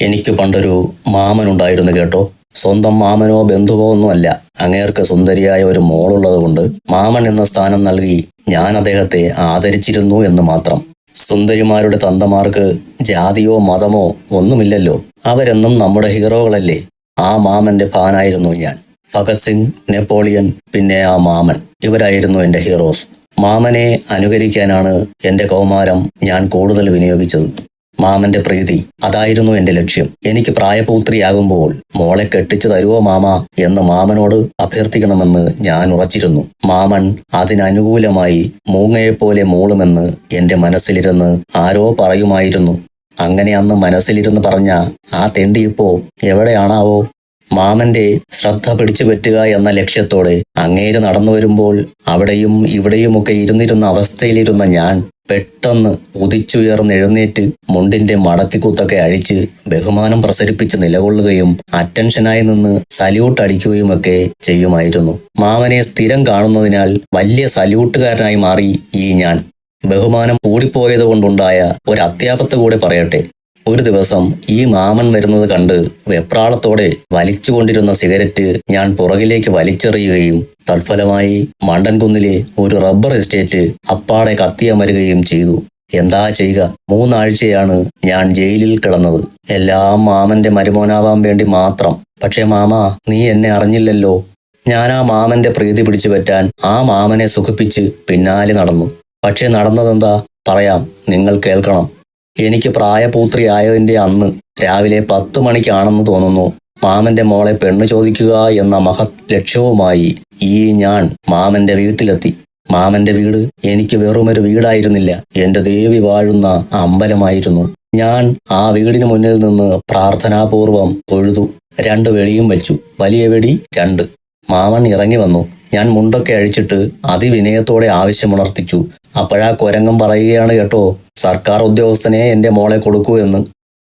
എനിക്ക് പണ്ടൊരു മാമനുണ്ടായിരുന്നു കേട്ടോ. സ്വന്തം മാമനോ ബന്ധുവോ ഒന്നുമല്ല. അങ്ങേർക്ക് സുന്ദരിയായ ഒരു മോളുള്ളത് കൊണ്ട് മാമൻ എന്ന സ്ഥാനം നൽകി ഞാൻ അദ്ദേഹത്തെ ആദരിച്ചിരുന്നു എന്ന് മാത്രം. സുന്ദരിമാരുടെ തന്തമാർക്ക് ജാതിയോ മതമോ ഒന്നുമില്ലല്ലോ. അവരെന്നും നമ്മുടെ ഹീറോകളല്ലേ. ആ മാമന്റെ ഫാനായിരുന്നു ഞാൻ. ഭഗത് സിംഗ് നെപ്പോളിയൻ പിന്നെ ആ മാമൻ. ഇവരായിരുന്നു എന്റെ ഹീറോസ്. മാമനെ അനുകരിക്കാനാണ് എന്റെ കൗമാരം ഞാൻ കൂടുതൽ വിനിയോഗിച്ചത്. മാമന്റെ പ്രീതി അതായിരുന്നു എന്റെ ലക്ഷ്യം. എനിക്ക് പ്രായപൂത്രിയാകുമ്പോൾ മോളെ കെട്ടിച്ചു തരുവോ മാമ എന്ന് മാമനോട് അഭ്യർത്ഥിക്കണമെന്ന് ഞാൻ ഉറച്ചിരുന്നു. മാമൻ അതിനനുകൂലമായി മൂങ്ങയെപ്പോലെ മൂളുമെന്ന് എന്റെ മനസ്സിലിരുന്ന് ആരോ പറയുമായിരുന്നു. അങ്ങനെ അന്ന് മനസ്സിലിരുന്ന് പറഞ്ഞ ആ തെണ്ടിയിപ്പോ എവിടെയാണാവോ? മാമന്റെ ശ്രദ്ധ പിടിച്ചു പറ്റുക എന്ന ലക്ഷ്യത്തോടെ അങ്ങേര് നടന്നു വരുമ്പോൾ അവിടെയും ഇവിടെയുമൊക്കെ ഇരുന്നിരുന്ന അവസ്ഥയിലിരുന്ന ഞാൻ പെട്ടെന്ന് ഉദിച്ചുയർന്ന് എഴുന്നേറ്റ് മുണ്ടിന്റെ മടക്കിക്കുത്തൊക്കെ അഴിച്ച് ബഹുമാനം പ്രസരിപ്പിച്ച് നിലകൊള്ളുകയും അറ്റൻഷനായി നിന്ന് സല്യൂട്ട് അടിക്കുകയുമൊക്കെ ചെയ്യുമായിരുന്നു. മാമനെ സ്ഥിരം കാണുന്നതിനാൽ വലിയ സല്യൂട്ടുകാരനായി മാറി ഈ ഞാൻ. ബഹുമാനം കൂടിപ്പോയത് കൊണ്ടുണ്ടായ ഒരു അത്യാപത്ത് കൂടെ പറയട്ടെ. ഒരു ദിവസം ഈ മാമൻ വരുന്നത് കണ്ട് വെപ്രാളത്തോടെ വലിച്ചുകൊണ്ടിരുന്ന സിഗരറ്റ് ഞാൻ പുറകിലേക്ക് വലിച്ചെറിയുകയും തൽഫലമായി മണ്ടൻകുന്നിലെ ഒരു റബ്ബർ എസ്റ്റേറ്റ് അപ്പാടെ കത്തിയമരുകയും ചെയ്തു. എന്താ ചെയ്യുക? മൂന്നാഴ്ചയാണ് ഞാൻ ജയിലിൽ കിടന്നത്. എല്ലാം മാമന്റെ മരുമോനാവാൻ വേണ്ടി മാത്രം. പക്ഷേ മാമ നീ എന്നെ അറിഞ്ഞില്ലല്ലോ. ഞാൻ ആ മാമന്റെ പ്രീതി പിടിച്ചു പറ്റാൻ ആ മാമനെ സുഖിപ്പിച്ച് പിന്നാലെ നടന്നു. പക്ഷേ നടന്നതെന്താ? പറയാം. നിങ്ങൾ കേൾക്കണം. എനിക്ക് പ്രായപൂത്രിയായതിന്റെ അന്ന് രാവിലെ പത്ത് മണിക്കാണെന്ന് തോന്നുന്നു. മാമന്റെ മോളെ പെണ്ണു ചോദിക്കുക എന്ന മഹത് ലക്ഷ്യവുമായി ഈ ഞാൻ മാമന്റെ വീട്ടിലെത്തി. മാമന്റെ വീട് എനിക്ക് വെറുമൊരു വീടായിരുന്നില്ല. എന്റെ ദേവി വാഴുന്ന അമ്പലമായിരുന്നു. ഞാൻ ആ വീടിന് മുന്നിൽ നിന്ന് പ്രാർത്ഥനാപൂർവം തൊഴുതു. രണ്ട് വെടിയും വെച്ചു. വലിയ വെടി രണ്ട്. മാമൻ ഇറങ്ങി വന്നു. ഞാൻ മുണ്ടൊക്കെ അഴിച്ചിട്ട് അതിവിനയത്തോടെ ആവശ്യമുണർത്തിച്ചു. അപ്പോഴാ കൊരങ്ങം പറയുകയാണ് കേട്ടോ സർക്കാർ ഉദ്യോഗസ്ഥനെ എന്റെ മോളെ കൊടുക്കൂ എന്ന്.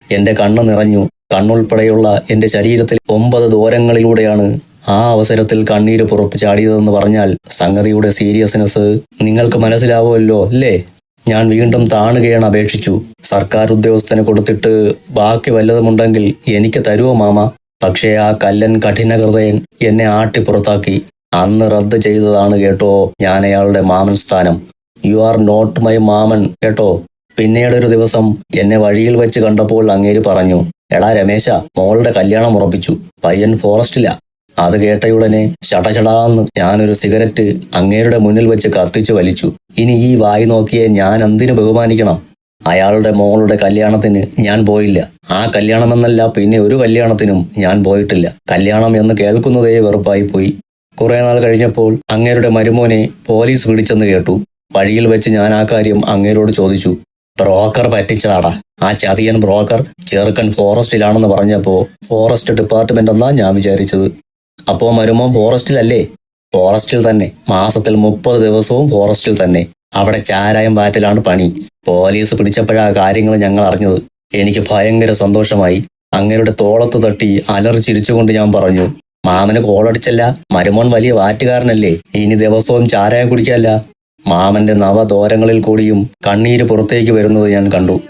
എന്റെ കണ്ണ് നിറഞ്ഞു. കണ്ണുൾപ്പെടെയുള്ള എന്റെ ശരീരത്തിൽ ഒമ്പത് ദൂരങ്ങളിലൂടെയാണ് ആ അവസരത്തിൽ കണ്ണീര് പുറത്തു ചാടിയതെന്ന് പറഞ്ഞാൽ സംഗതിയുടെ സീരിയസ്നെസ് നിങ്ങൾക്ക് മനസ്സിലാവുമല്ലോ അല്ലേ? ഞാൻ വീണ്ടും താണുകയാണ് അപേക്ഷിച്ചു. സർക്കാർ ഉദ്യോഗസ്ഥന് കൊടുത്തിട്ട് ബാക്കി വല്ലതുമുണ്ടെങ്കിൽ എനിക്ക് തരുമോ മാമ? പക്ഷേ ആ കല്ലൻ കഠിന ഹൃദയൻ എന്നെ ആട്ടി പുറത്താക്കി. അന്ന് റദ്ദ് ചെയ്തതാണ് കേട്ടോ ഞാൻ അയാളുടെ മാമൻ സ്ഥാനം. യു ആർ നോട്ട് മൈ മാമൻ കേട്ടോ. പിന്നീടൊരു ദിവസം എന്നെ വഴിയിൽ വെച്ച് കണ്ടപ്പോൾ അങ്ങേര് പറഞ്ഞു എടാ രമേശ മോളുടെ കല്യാണം ഉറപ്പിച്ചു. പയ്യൻ ഫോറസ്റ്റിലാ. അത് കേട്ടയുടനെ ചടചടാന്ന് ഞാനൊരു സിഗരറ്റ് അങ്ങേരുടെ മുന്നിൽ വെച്ച് കത്തിച്ചു വലിച്ചു. ഇനി ഈ വായി നോക്കിയെ ഞാൻ എന്തിനു ബഹുമാനിക്കണം? അയാളുടെ മോളുടെ കല്യാണത്തിന് ഞാൻ പോയില്ല. ആ കല്യാണമെന്നല്ല പിന്നെ ഒരു കല്യാണത്തിനും ഞാൻ പോയിട്ടില്ല. കല്യാണം എന്ന് കേൾക്കുന്നതേ വെറുപ്പായി പോയി കുറെ നാൾ കഴിഞ്ഞപ്പോൾ അങ്ങേരുടെ മരുമോനെ പോലീസ് പിടിച്ചെന്ന് കേട്ടു. വഴിയിൽ വെച്ച് ഞാൻ ആ കാര്യം അങ്ങേരോട് ചോദിച്ചു. ബ്രോക്കർ പറ്റിച്ചതാടാ. ആ ചതിയൻ ബ്രോക്കർ ചെറുക്കൻ ഫോറസ്റ്റിലാണെന്ന് പറഞ്ഞപ്പോ ഫോറസ്റ്റ് ഡിപ്പാർട്ട്മെന്റ് എന്നാ ഞാൻ വിചാരിച്ചത്. അപ്പോ മരുമോൻ ഫോറസ്റ്റിലല്ലേ? ഫോറസ്റ്റിൽ തന്നെ. മാസത്തിൽ മുപ്പത് ദിവസവും ഫോറസ്റ്റിൽ തന്നെ. അവിടെ ചാരായം വാറ്റലാണ് പണി. പോലീസ് പിടിച്ചപ്പോഴാ കാര്യങ്ങൾ ഞങ്ങൾ അറിഞ്ഞത്. എനിക്ക് ഭയങ്കര സന്തോഷമായി. അങ്ങേരുടെ തോളത്ത് തട്ടി അലറിച്ചിരിച്ചുകൊണ്ട് ഞാൻ പറഞ്ഞു. മാമന് കോളടിച്ചല്ല മരുമോൻ വലിയ വാറ്റുകാരനല്ലേ. ഇനി ദിവസവും ചാരായം കുടിക്കല്ല. മാമന്റെ നവദോരങ്ങളിൽ കൂടിയും കണ്ണീര് പുറത്തേക്ക് വരുന്നത് ഞാൻ കണ്ടു.